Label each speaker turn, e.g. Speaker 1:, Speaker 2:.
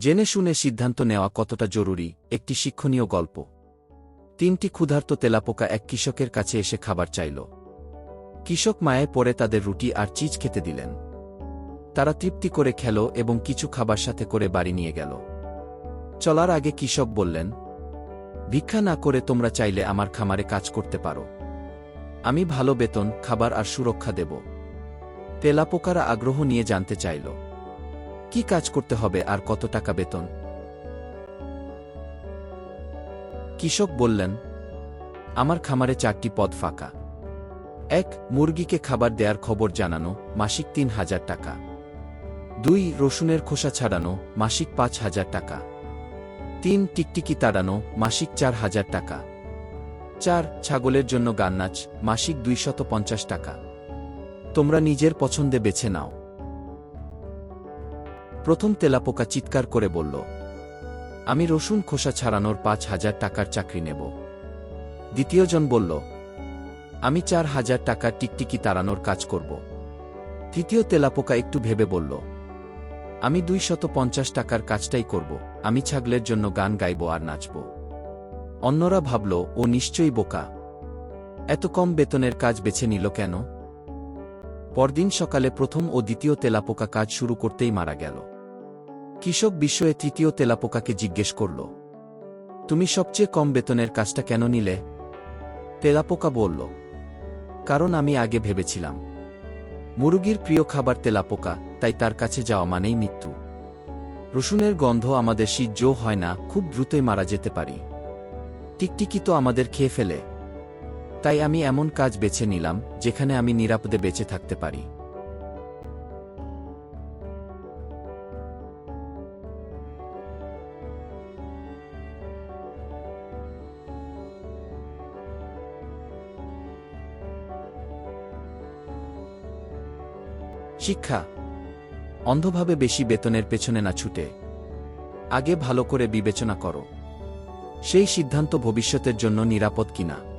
Speaker 1: জেনে শুনে সিদ্ধান্ত নেওয়া কতটা জরুরি, একটি শিক্ষণীয় গল্প। তিনটি ক্ষুধার্ত তেলাপোকা এক কৃষকের কাছে এসে খাবার চাইল। কৃষক মায়ে পরে তাদের রুটি আর চিজ খেতে দিলেন। তারা তৃপ্তি করে খেল এবং কিছু খাবার সাথে করে বাড়ি নিয়ে গেল। চলার আগে কৃষক বললেন, ভিক্ষা না করে তোমরা চাইলে আমার খামারে কাজ করতে পারো। আমি ভালো বেতন, খাবার আর সুরক্ষা দেব। তেলাপোকারা আগ্রহ নিয়ে জানতে চাইল। কি কাজ করতে হবে আর কত টাকা বেতন? কৃষক বললেন, আমার খামারে চারটি পদ ফাঁকা। এক, মুরগিকে খাবার দেয়ার খবর জানানো, মাসিক তিন হাজার টাকা। দুই, রসুনের খোসা ছাড়ানো, মাসিক পাঁচ হাজার টাকা। তিন, টিকটিকি তাড়ানো, মাসিক চার হাজার টাকা। চার, ছাগলের জন্য গান নাচ মাসিক দুইশত পঞ্চাশ টাকা। তোমরা নিজের পছন্দে বেছে নাও। প্রথম তেলাপোকা চিৎকার করে বলল, আমি রসুন খোসা ছাড়ানোর পাঁচ হাজার টাকার চাকরি নেব। দ্বিতীয়জন বলল, আমি চার হাজার টাকার টিকটিকি তাড়ানোর কাজ করব। তৃতীয় তেলাপোকা একটু ভেবে বলল, আমি দুই শত পঞ্চাশ টাকার কাজটাই করব, আমি ছাগলের জন্য গান গাইব আর নাচব। অন্যরা ভাবল, ও নিশ্চয়ই বোকা। এত কম বেতনের কাজ বেছে নিল কেন? পরদিন সকালে প্রথম ও দ্বিতীয় তেলাপোকা কাজ শুরু করতেই মারা গেল। কৃষক বিস্ময়ে তৃতীয় তেলাপোকাকে জিজ্ঞেস করল, তুমি সবচেয়ে কম বেতনের কাজটা কেন নিলে? তেলাপোকা বলল, কারণ আমি আগে ভেবেছিলাম, মুরগির প্রিয় খাবার তেলাপোকা, তাই তার কাছে যাওয়া মানেই মৃত্যু। রসুনের গন্ধ আমাদের সহ্য হয় না, খুব দ্রুতই মারা যেতে পারি। টিকটিকি তো আমাদের খেয়ে ফেলে। তাই আমি এমন কাজ বেছে নিলাম, যেখানে আমি নিরাপদে বেঁচে থাকতে পারি। শিক্ষা। অন্ধভাবে বেশি বেতনের পেছনে না ছুটে। আগে ভালো করে বিবেচনা করো। সেই সিদ্ধান্ত ভবিষ্যতের জন্য নিরাপদ কিনা?